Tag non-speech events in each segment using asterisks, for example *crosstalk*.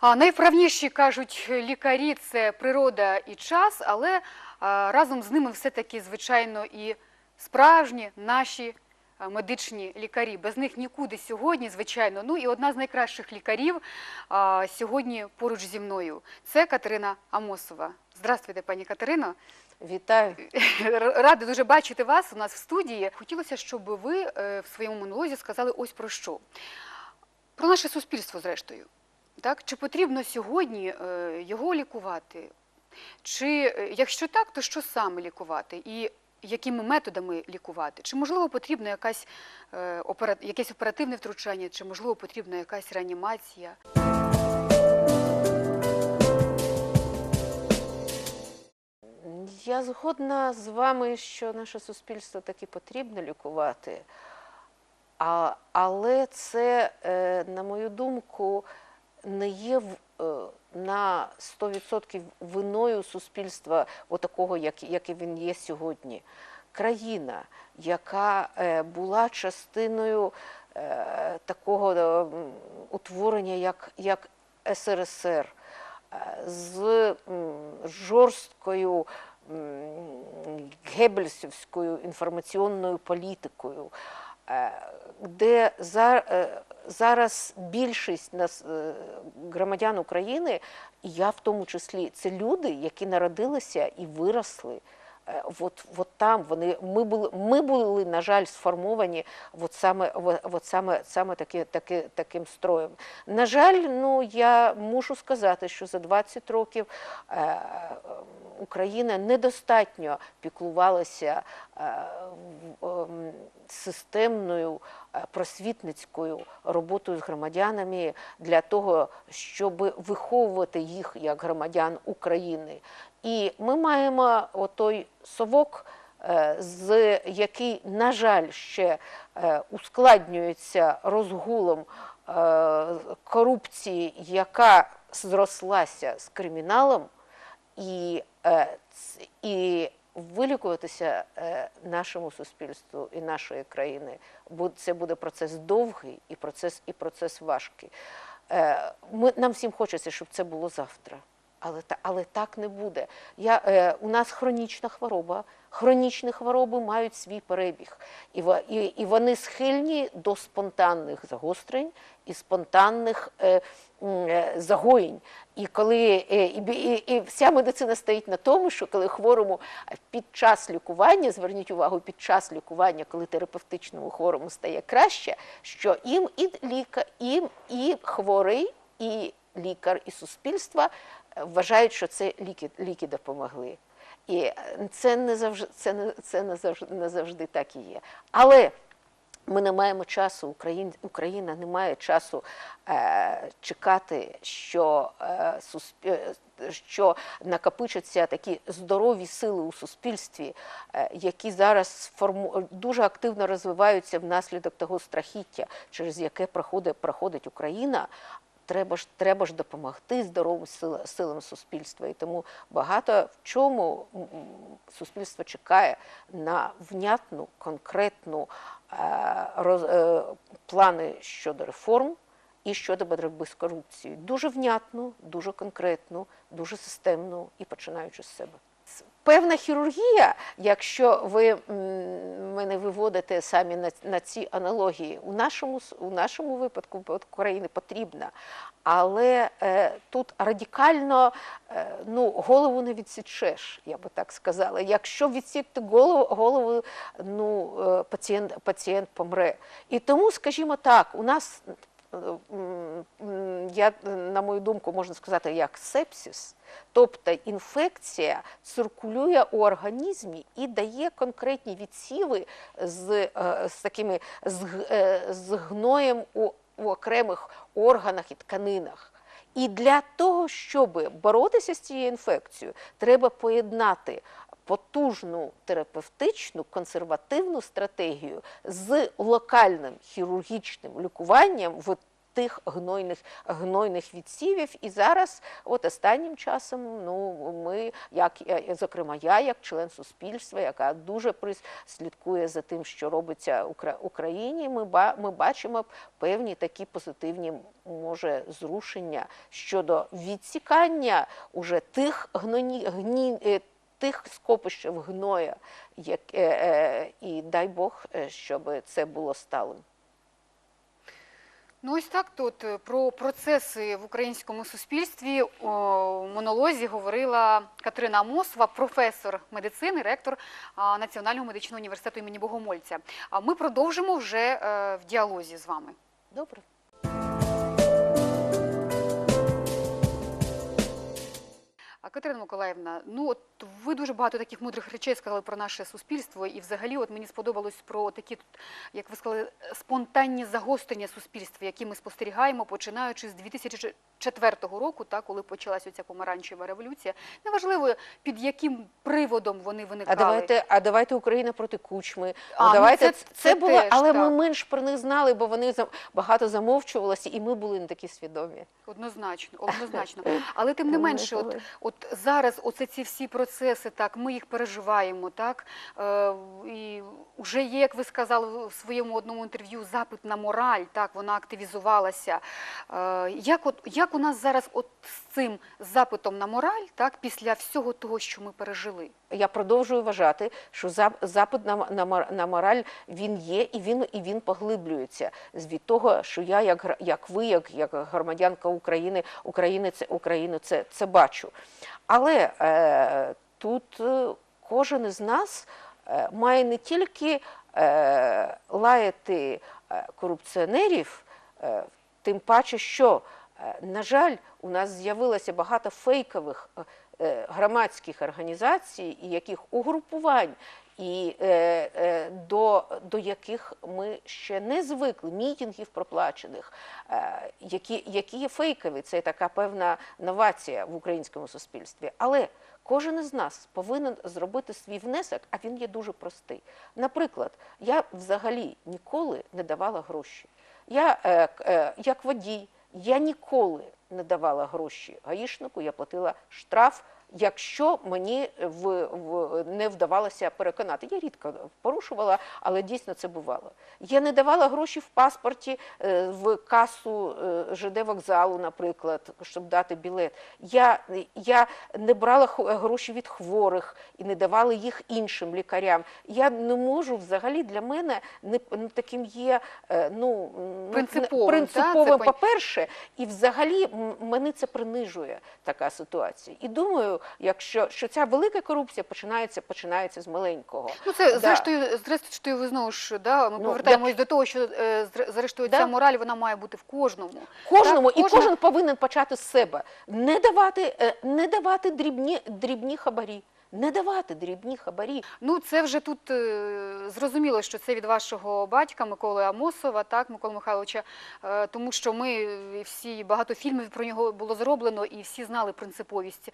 А найвправніші кажуть лікарі це природа і час, але разом з ними все-таки, звичайно, і справжні наші медичні лікарі. Без них нікуди сьогодні, звичайно. Ну і одна з найкращих лікарів а, сьогодні поруч зі мною. Це Катерина Амосова. Здравствуйте, пані Катерино. Вітаю. Рада дуже бачити вас у нас в студії. Хотілося, щоб ви е, в своєму монолозі сказали ось про що. Про наше суспільство, зрештою. Так? Чи потрібно сьогодні е, його лікувати? Чи е, якщо так, то що саме лікувати? І якими методами лікувати? Чи можливо потрібно якась, е, якесь оперативне втручання, чи можливо потрібна якась реанімація? Я згодна з вами, що наше суспільство таки потрібно лікувати, а, але це, на мою думку, не є е, на 100% виною суспільства, отакого, як, як він є сьогодні. Країна, яка е, була частиною е, такого утворення, як, як СРСР, з жорсткою м, геббельсівською інформаційною політикою, де за- зараз більшість нас, е, громадян України, і я в тому числі, це люди, які народилися і виросли. е, От, от там вони ми були, ми були, на жаль, сформовані от саме, от, саме, саме таки, таки, таким строєм. На жаль, ну я мушу сказати, що за 20 років е, Україна недостатньо піклувалася е, ем, системною е, просвітницькою роботою з громадянами для того, щоб виховувати їх як громадян України. І ми маємо отой совок, е, з який, на жаль, ще е, ускладнюється розгулом корупції, яка зрослася з криміналом, і, і вилікуватися е, нашому суспільству і нашої країни. Це буде процес довгий і процес, і процес важкий. Е, нам всім хочеться, щоб це було завтра. Але, так не буде. Е, у нас хронічна хвороба. Хронічні хвороби мають свій перебіг, і, і, вони схильні до спонтанних загострень і спонтанних загоєнь. І коли е, і, і, і вся медицина стоїть на тому, що коли хворому під час лікування, зверніть увагу, під час лікування, коли терапевтичному хворому стає краще, що їм і лікар, їм і хворий, і лікар, і суспільство е, вважають, що це ліки, ліки допомогли. І е, це не завжди, це не, це не завжди, не завжди так і є. Але ми не маємо часу, Україн, Україна не має часу е, чекати, що, е, суспі, е, що накопичаться такі здорові сили у суспільстві, е, які зараз форму, дуже активно розвиваються внаслідок того страхіття, через яке проходить, проходить Україна. Треба ж, треба ж допомогти здоровим силам суспільства. І тому багато в чому суспільство чекає на внятну, конкретну е, роз, е, плани щодо реформ і щодо боротьби з корупцією. Дуже внятну, дуже конкретну, дуже системну і починаючи з себе. Певна хірургія, якщо ви мене виводите самі на, на ці аналогії, у нашому, у нашому випадку випадку країни потрібна, але е, тут радикально е, ну, голову не відсічеш, я би так сказала. Якщо відсікти голову, голову ну, е, пацієнт, пацієнт помре. І тому, скажімо так, у нас я, на мою думку, можна сказати, як сепсис, тобто інфекція циркулює у організмі і дає конкретні відсіви з, е, з такими з, е, з гноєм у, у окремих органах і тканинах. І для того, щоб боротися з цією інфекцією, треба поєднати потужну терапевтичну консервативну стратегію з локальним хірургічним лікуванням в тих гнойних, гнойних відсівів. І зараз, от останнім часом, ну ми, як е, зокрема, я, як член суспільства, яка дуже слідкує за тим, що робиться Укра- Україні, ми, ми бачимо певні такі позитивні може зрушення щодо відсікання уже тих гноні, гні, е, тих скопищів гноя, як, е, е, і дай Бог, е, щоб це було сталим. Ну ось так тут е, про процеси в українському суспільстві о, в монолозі говорила Катерина Амосова, професор медицини, ректор Національного медичного університету імені Богомольця. А ми продовжимо вже е, в діалозі з вами. Добре. Катерина Миколаївна, ну от ви дуже багато таких мудрих речей сказали про наше суспільство, і взагалі, от мені сподобалось про такі, як ви сказали, спонтанні загострення суспільства, які ми спостерігаємо, починаючи з 2004 року, так, коли почалася ця помаранчева революція. Неважливо, під яким приводом вони А виникали. давайте, а давайте Україна проти кучми. А, ну, ну, давайте це- це, це було, теж але ми менш про них знали, бо вони багато замовчувалися, і ми були не такі свідомі. Однозначно, однозначно. Але тим не менше, от, от зараз оце ці всі процеси, так, ми їх переживаємо, так, е, і вже є, як ви сказали в своєму одному інтерв'ю, запит на мораль, так, вона активізувалася. Е, як, от, як у нас зараз от з цим запитом на мораль, так, після всього того, що ми пережили? Я продовжую вважати, що зап- запит на, на, на мораль він є і він, і він поглиблюється від того, що я, як, як ви, як, як громадянка України, України, це, України це, це бачу. Але е, тут е, кожен із нас е, має не тільки е, лаяти е, корупціонерів, е, тим паче, що, на жаль, у нас з'явилося багато фейкових громадських організацій і яких угрупувань, і е, е, до, до яких ми ще не звикли, мітингів проплачених, е, які, які є фейкові. Це така певна новація в українському суспільстві. Але кожен із нас повинен зробити свій внесок, а він є дуже простий. Наприклад, я взагалі ніколи не давала гроші. Я е, е, як водій, я ніколи не давала гроші гаїшнику, я платила штраф, якщо мені в, в, не вдавалося переконати. Я рідко порушувала, але дійсно це бувало. Я не давала гроші в паспорті е, в касу е, ЖД вокзалу, наприклад, щоб дати білет. Я, я не брала гроші від хворих і не давала їх іншим лікарям. Я не можу взагалі для мене не, не таким є е, ну, ну, Принциповим, принциповим? По-перше, і взагалі мене це принижує така ситуація. І думаю, якщо що ця велика корупція починається, починається з маленького. Ну, це Да. зрештою, зрештою, ви знову ж да, ми Ну, повертаємось до того, що е, зрештою Да. ця мораль вона має бути в кожному. Кожному Так, і кожен- кожен повинен почати з себе. Не давати, е, не давати дрібні, дрібні хабарі. Не давати дрібні хабарі. Ну, це вже тут е, зрозуміло, що це від вашого батька Миколи Амосова, так, Микола Михайловича, е, тому що ми е, всі багато фільмів про нього було зроблено, і всі знали принциповість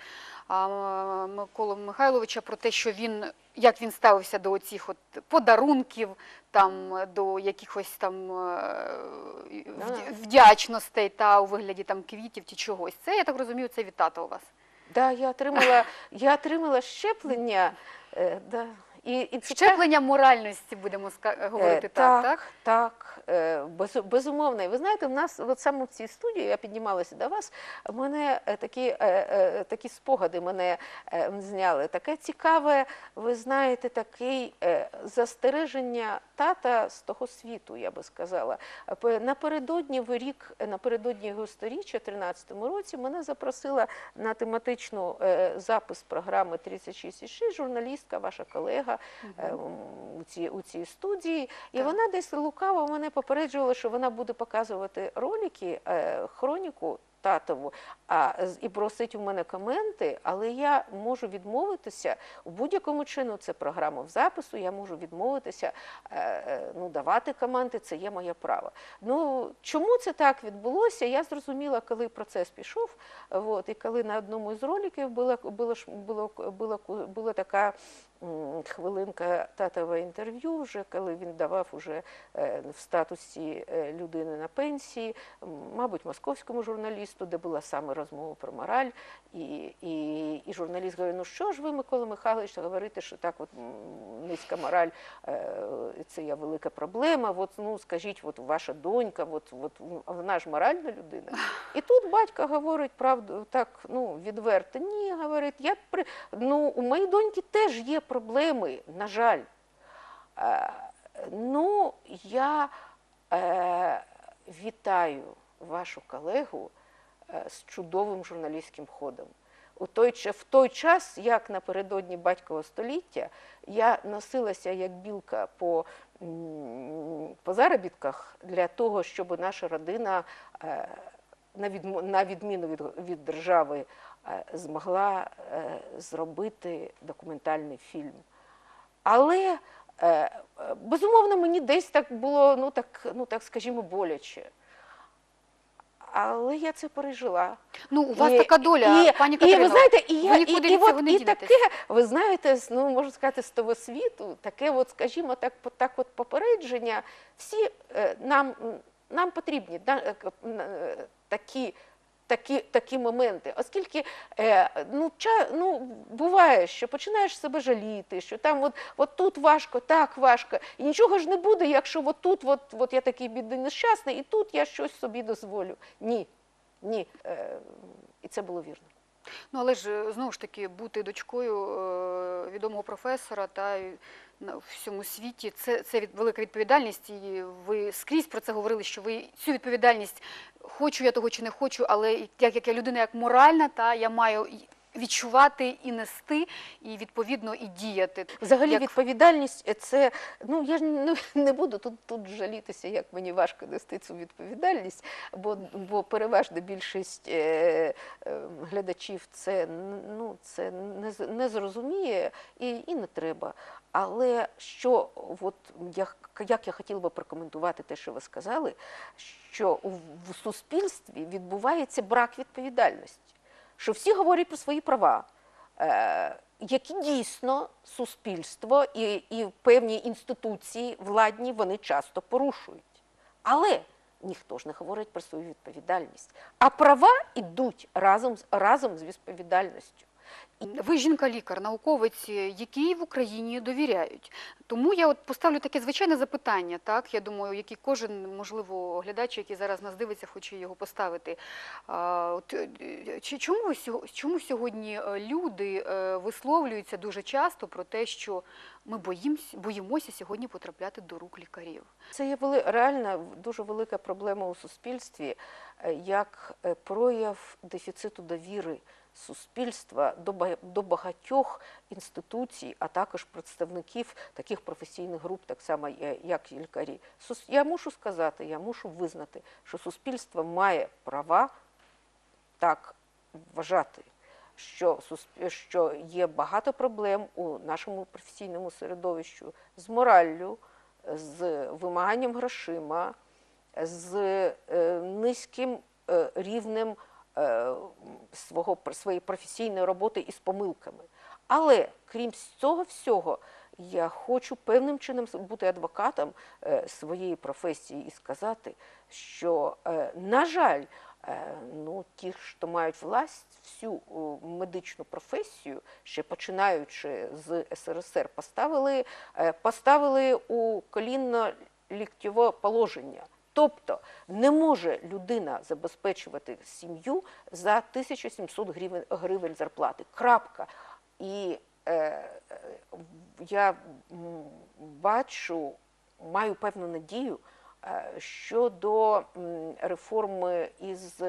а, Миколи Михайловича про те, що він як він ставився до оцих от подарунків, там до якихось там е, вдячностей та у вигляді там квітів чи чогось. Це я так розумію, це від тата у вас. Да, я отримала, я отримала щеплення. Е, да. І, і це Щеплення моральності будемо ска- говорити Е, так, так, так? так, е, без, безумовно. І ви знаєте, в нас от саме в цій студії я піднімалася до вас. Мене е, такі, е, е, такі спогади мене е, зняли. Таке цікаве, ви знаєте, такий е, застереження тата з того світу, я би сказала. Напередодні в рік, напередодні його сторіччя, 13-му році, мене запросила на тематичну е, запис програми 36,6 журналістка, ваша колега е, у цій, у цій студії. І Так. вона десь лукаво мене попереджувала, що вона буде показувати ролики, е, хроніку татову а, з- і просить у мене коменти, але я можу відмовитися в будь-якому чину. Це програма в запису. Я можу відмовитися е, е, ну, давати коменти, це є моє право. Ну чому це так відбулося? Я зрозуміла, коли процес пішов. От, і коли на одному із роликів була, була, ж- було, було, була така хвилинка татове інтерв'ю, вже коли він давав уже е, в статусі е, людини на пенсії, мабуть, московському журналісту, де була саме розмова про мораль. І, і, і журналіст говорить, ну що ж ви, Микола Михайлович, говорите, що так от низька мораль, е, це є велика проблема. От, ну, скажіть, от ваша донька, от, от, вона ж моральна людина. І тут батько говорить правду так, ну, відверто. Ні, говорить, я при... ну, у моєї доньки теж є проблеми, на жаль. Е, ну, я е, вітаю вашу колегу е, з чудовим журналістським ходом. У той, в той час, як напередодні батькового століття, я носилася як білка по, по заробітках для того, щоб наша родина, на, відміну від, від держави, змогла е, зробити документальний фільм. Але е, е, безумовно мені десь так було, ну так, ну так скажімо, боляче. Але я це пережила. Ну, у вас І- така доля, і, пані і ви знаєте, і, я, ви і, і, от, і таке, ви знаєте, ну можна сказати, з того світу, таке, от, скажімо, так, так от попередження, всі е, нам, нам потрібні е, е, такі. Такі, такі моменти, оскільки е, ну, ча, ну, буває, що починаєш себе жаліти, що там от, от тут важко, так важко, і нічого ж не буде, якщо от тут от, от я такий бідний нещасний, і тут я щось собі дозволю. Ні, ні. Е, і це було вірно. Ну, але ж е, знову ж таки бути дочкою е, відомого професора та на всьому світі це, це від, велика відповідальність. І ви скрізь про це говорили, що ви цю відповідальність хочу я того чи не хочу, але як, як я людина, як моральна, та я маю відчувати і нести, і відповідно і діяти. Взагалі Як- відповідальність це, ну я ж не, *laughs* не буду тут, тут жалітися, як мені важко нести цю відповідальність, бо, бо переважна більшість е, е, глядачів це, ну, це не, не зрозуміє і, і не треба. Але що, от, як, як я хотіла би прокоментувати те, що ви сказали, що в суспільстві відбувається брак відповідальності, що всі говорять про свої права. Е, які дійсно суспільство і, і певні інституції владні вони часто порушують. Але ніхто ж не говорить про свою відповідальність. А права йдуть разом, разом з відповідальністю. Ви жінка-лікар, науковець, якій в Україні довіряють. Тому я от поставлю таке звичайне запитання, так я думаю, який кожен, можливо, глядач, який зараз нас дивиться, хоче його поставити. От, е, чому, чому сьогодні е, люди е, висловлюються дуже часто про те, що ми боїмося, боїмося сьогодні потрапляти до рук лікарів? Це є вели, реальна дуже велика проблема у суспільстві, е, як е, прояв дефіциту довіри суспільства до, багатьох інституцій, а також представників таких професійних груп, так само е, як і лікарі. Я мушу сказати, я мушу визнати, що суспільство має права так вважати, що, є багато проблем у нашому професійному середовищу з мораллю, з вимаганням грошима, з е, низьким е, рівнем свого, своєї професійної роботи і з помилками. Але крім цього всього, я хочу певним чином бути адвокатом е, своєї професії і сказати, що, е, на жаль, е, ну, ті, хто мають власть, всю медичну професію, ще починаючи з СРСР, поставили, е, поставили у колінно ліктьове положення. Тобто не може людина забезпечувати сім'ю за 1700 гривень, гривень зарплати. Крапка. І е, е, я бачу, маю певну надію е, щодо реформи із,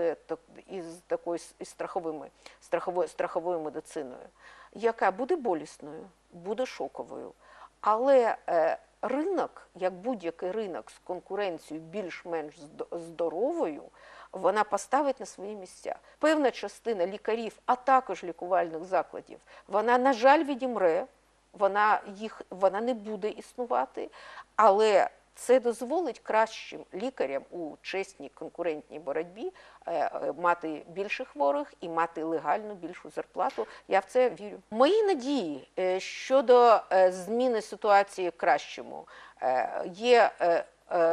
із такою із страховими, страховою, страховою медициною, яка буде болісною, буде шоковою. Але е, ринок, як будь-який ринок з конкуренцією більш-менш здоровою, вона поставить на свої місця. Певна частина лікарів, а також лікувальних закладів, вона, на жаль, відімре, вона, їх, вона не буде існувати, але це дозволить кращим лікарям у чесній конкурентній боротьбі е, е, мати більше хворих і мати легальну більшу зарплату. Я в це вірю. Мої надії е, щодо зміни ситуації кращому є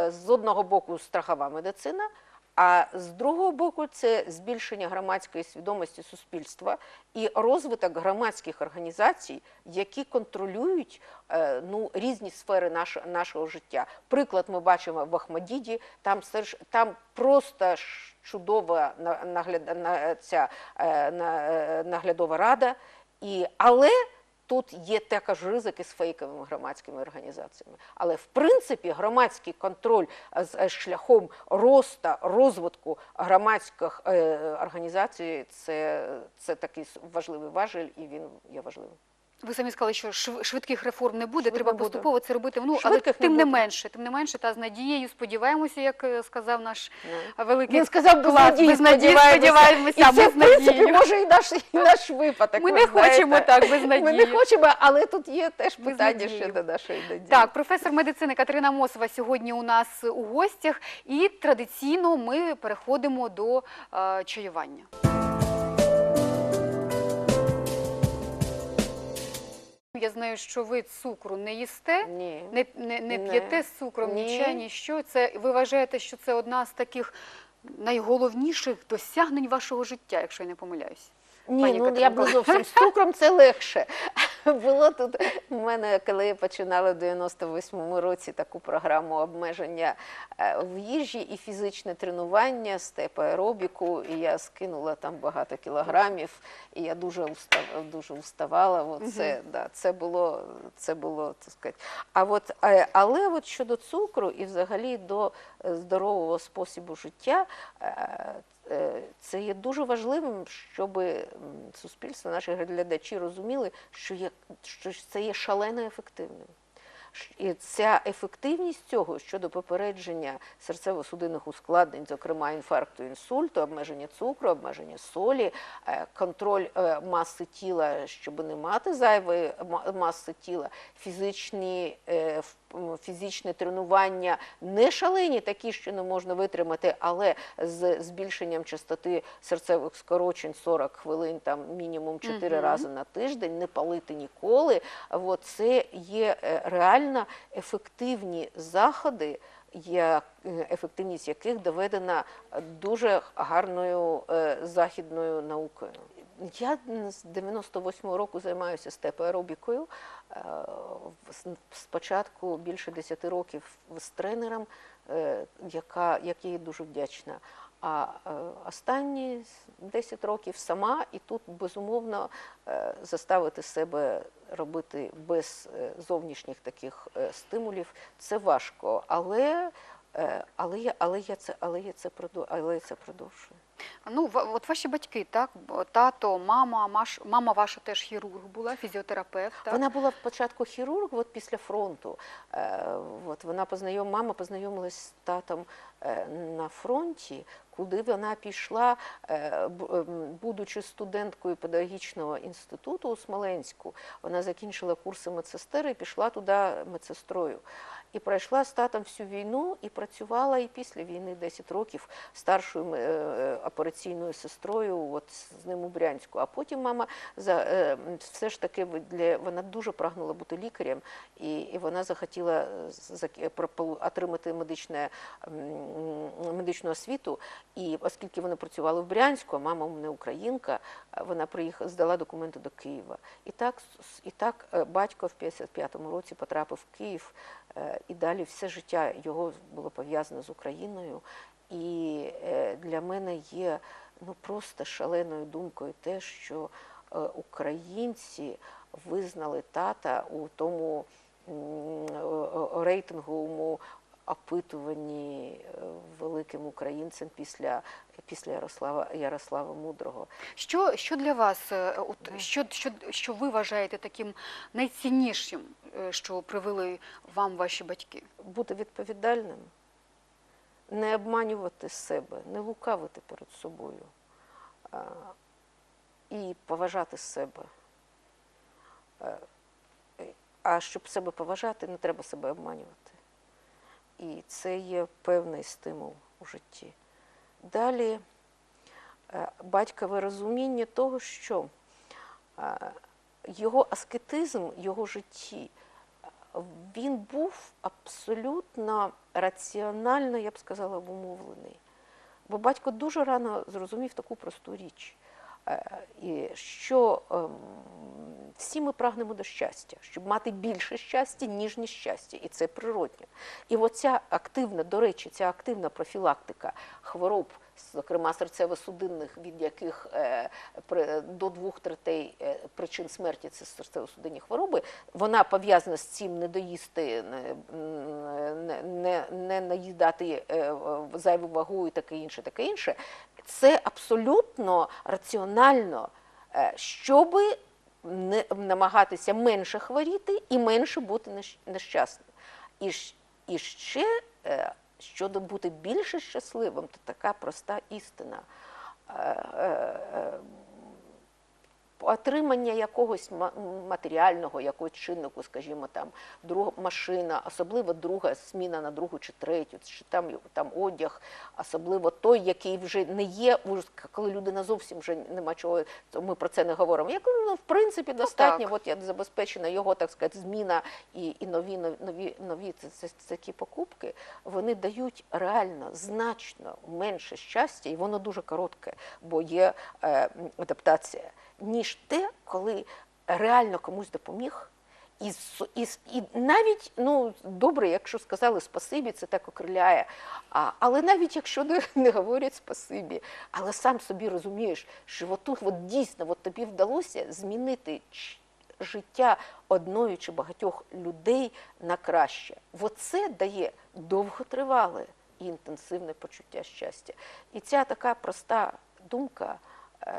з одного боку страхова медицина. А з другого боку, це збільшення громадської свідомості суспільства і розвиток громадських організацій, які контролюють е, ну, різні сфери наш, нашого життя. Приклад ми бачимо в Ахмадіді, там, там просто чудова на- нагляд, ця, е, е, наглядова рада, і, але Тут є також ризики з фейковими громадськими організаціями. Але в принципі громадський контроль е, з е, шляхом росту, розвитку громадських е, організацій це, це такий важливий важель, і він є важливим. Ви самі сказали, що швидких реформ не буде, Швидко треба буде. поступово це робити. Ну, але не тим не менше, тим не менше, та з надією сподіваємося, як е, сказав наш Ну. великий Він сказав клас, надії, без надії сподіваємося. І це, без в принципі, може і наш, і наш випадок. Ми не знаєте. хочемо так, без Ми не хочемо, але тут є теж Без питання надії. щодо нашої надії. Так, професор медицини Катерина Мосова сьогодні у нас у гостях, і традиційно ми переходимо до е, чаювання. Я знаю, що ви цукру не їсте, Ні. не, не, не Не. п'єте з цукром ні Ні. чай, ні що. Це ви вважаєте, що це одна з таких найголовніших досягнень вашого життя, якщо я не помиляюсь. Ні, Пані ну Катерина я б не зовсім з цукром це легше. *laughs* Було тут у мене, коли я починала в 98-му році таку програму обмеження е, в їжі і фізичне тренування, степ аеробіку, і я скинула там багато кілограмів, і я дуже устав, дуже уставала. От це, да, це було, це було так сказати. А от, е, але от щодо цукру і взагалі до здорового способу життя, е, Е, Це є дуже важливим, щоб суспільство, наші глядачі розуміли, що, є, що це є шалено ефективним. І ця ефективність цього щодо попередження серцево-судинних ускладнень, зокрема інфаркту, інсульту, обмеження цукру, обмеження солі, е, контроль е, маси тіла, щоб не мати зайвої маси тіла, фізичні, е, фізичне тренування не шалені, такі, що не можна витримати, але з збільшенням частоти серцевих скорочень 40 хвилин, там мінімум 4 Мгм. рази на тиждень, не палити ніколи. От це є е, реально ефективні заходи, е, ефективність яких доведена дуже гарною е, західною наукою. Я з 98-го року займаюся степоаеробікою. Е, Спочатку більше 10 років з тренером, яка, якій дуже вдячна. А е, останні 10 років сама, і тут безумовно е, заставити себе робити без е, зовнішніх таких стимулів це важко. Але, але, я, але, я це, але, я це проду- але я це продовжую. Ну, от ваші батьки, так? Тато, мама, маш, мама ваша теж хірург була, фізіотерапевт. Так? Вона була спочатку хірург, от після фронту. Е, от вона познайом, мама познайомилась з татом е, на фронті, куди вона пішла, е, ем, будучи студенткою педагогічного інституту у Смоленську. Вона закінчила курси медсестери і пішла туди медсестрою. І пройшла з татом всю війну і працювала і після війни 10 років старшою е, е, операційною сестрою от, з ним у Брянську. А потім мама за, е, все ж таки для, вона дуже прагнула бути лікарем, і, і вона захотіла е, зак- отримати медичне, медичну освіту. І оскільки вони працювали в Брянську, а мама мене українка, е, вона приїхала, здала документи до Києва. І так, і так е, батько в 55-му році потрапив в Київ, е, і далі все життя його було пов'язане з Україною. І е, для мене є ну, просто шаленою думкою те, що е, українці визнали тата у тому рейтинговому опитуванні е, великим українцем після, після Ярослава, Ярослава Мудрого. Що, що для вас, от, що, що, що ви вважаєте таким найціннішим, що привели вам ваші батьки? Бути відповідальним, не обманювати себе, не лукавити перед собою і поважати себе. А щоб себе поважати, не треба себе обманювати. І це є певний стимул у житті. Далі е, батькове розуміння того, що е, його аскетизм, його житті, він був абсолютно раціонально, я б сказала, обумовлений. Бо батько дуже рано зрозумів таку просту річ, е, що ем, всі ми прагнемо до щастя, щоб мати більше щастя, ніж нещастя, і це природньо. І оця активна, до речі, ця активна профілактика хвороб, зокрема серцево-судинних, від яких е, до двох третей е, причин смерті це серцево-судинні хвороби, вона пов'язана з цим не доїсти, не, не, не, наїдати е, зайву вагу і таке інше, таке інше. Це абсолютно раціонально, щоби не намагатися менше хворіти і менше бути нещасним. І, і ще щодо бути більше щасливим, то така проста істина. Е, е, е, Отримання якогось матеріального якогось чиннику, скажімо, там друга машина, особливо друга зміна на другу чи третю, чи там, там одяг, особливо той, який вже не є, коли людина зовсім вже нема чого, то ми про це не говоримо. Як ну, в принципі достатньо, так. от я забезпечена його, так сказати, зміна і, і нові, нові, нові, нові це, це, це такі покупки, вони дають реально значно менше щастя, і воно дуже коротке, бо є е, адаптація, ніж те, коли реально комусь допоміг. І, і, і навіть ну добре, якщо сказали спасибі, це так окриляє. А, але навіть якщо не, не говорять спасибі, але сам собі розумієш, що от тут от дійсно от тобі вдалося змінити життя одної чи багатьох людей на краще. Оце дає довготривале і інтенсивне почуття щастя. І ця така проста думка. Ем,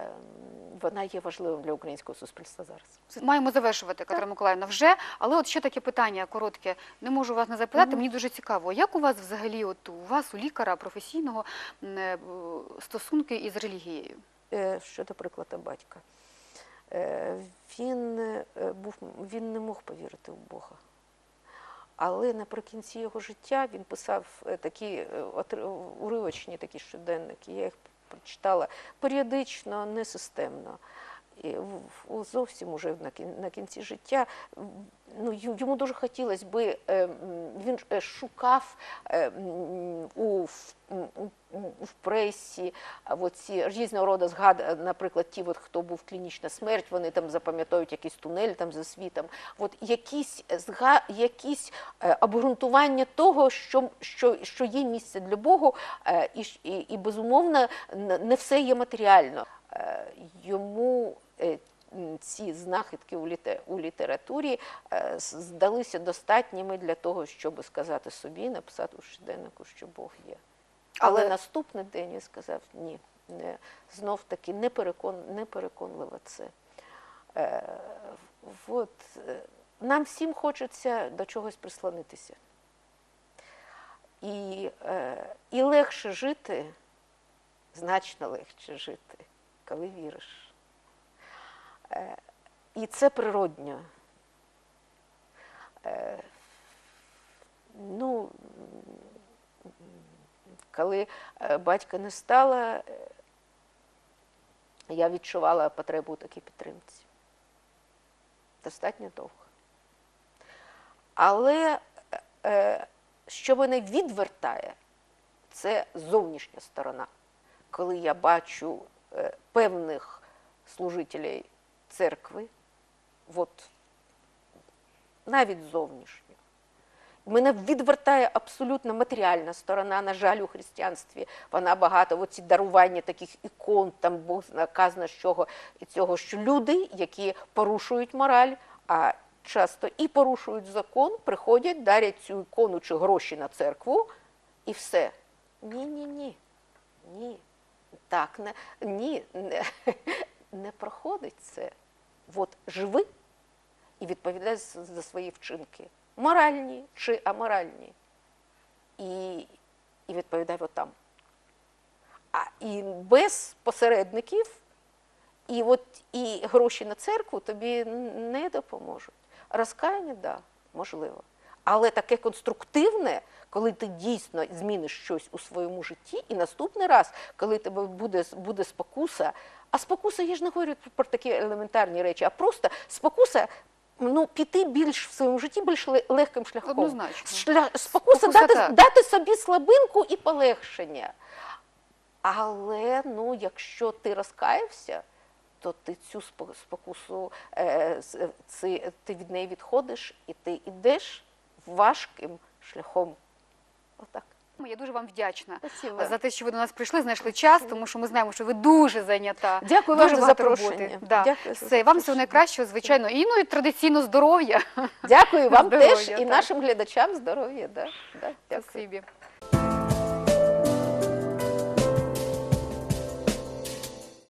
Вона є важливою для українського суспільства зараз. Маємо завершувати, Катерина Миколаївна, вже. Але от ще таке питання коротке. Не можу вас не запитати. Мені дуже цікаво, як у вас взагалі, от у вас, у лікаря професійного, е, стосунки із релігією? Е, щодо прикладу батька. Е, Він, був, він не мог повірити в Бога. Але наприкінці його життя він писав такі уривочні такі щоденники. Я їх прочитала періодично, в- в- зовсім уже на кінці життя ну, йому дуже хотілося би, е, він е, шукав е, у, в- пресі а ці різного роду згад, наприклад, ті, от, хто був клінічна смерть, вони там запам'ятають якийсь тунель там за світом. От якісь зга, якісь обґрунтування того, що, що, що є місце для Богу, і, і, і безумовно не все є матеріально. Йому ці знахідки у, літературі е, здалися достатніми для того, щоб сказати собі, написати у щоденнику, що Бог є. Але, Але- наступний день він сказав ні. Не, знов таки неперекон, непереконливо це. Е, от, е, нам всім хочеться до чогось прислонитися. І, е, і легше жити, значно легше жити, коли віриш. Е, і це природньо. Е, ну, коли е, батька не стало, е, я відчувала потребу такій підтримці. Достатньо довго. Але що мене відвертає, це зовнішня сторона. Коли я бачу певних служителей церкви, от, навіть зовнішньо. Мене відвертає абсолютно матеріальна сторона, на жаль, у християнстві. Вона багато оці дарування таких ікон, там Бог наказано чого і цього, що люди, які порушують мораль, а часто і порушують закон, приходять, дарять цю ікону чи гроші на церкву, і все. Ні, ні, ні. Ні. Так, не, ні, не, *laughs* не проходить це. От живи і відповідай за свої вчинки, моральні чи аморальні. І, і відповідай отам. А і без посередників, і от і гроші на церкву тобі не допоможуть. Розкаяння, да, можливо. Але таке конструктивне, коли ти дійсно зміниш щось у своєму житті, і наступний раз, коли тебе буде, буде спокуса, а спокуса, я ж не говорю про такі елементарні речі, а просто спокуса. Ну, піти більш в своєму житті більш легким шляхом. Однозначно. Шля... Спокуса, дати, дати собі слабинку і полегшення. Але ну, якщо ти розкаявся, то ти цю спокусу е, ти від неї відходиш і ти йдеш важким шляхом. Отак. Я дуже вам вдячна Спасибо. за те, що ви до нас прийшли, знайшли час, тому що ми знаємо, що ви дуже зайнята. Дякую вам за запрошення. Да. Дякую за Все, вам всього найкращого, звичайно, і ну і традиційно здоров'я. Дякую вам *laughs* здоров теж і нашим глядачам здоров'я. Да, да, дякую. Спасибі.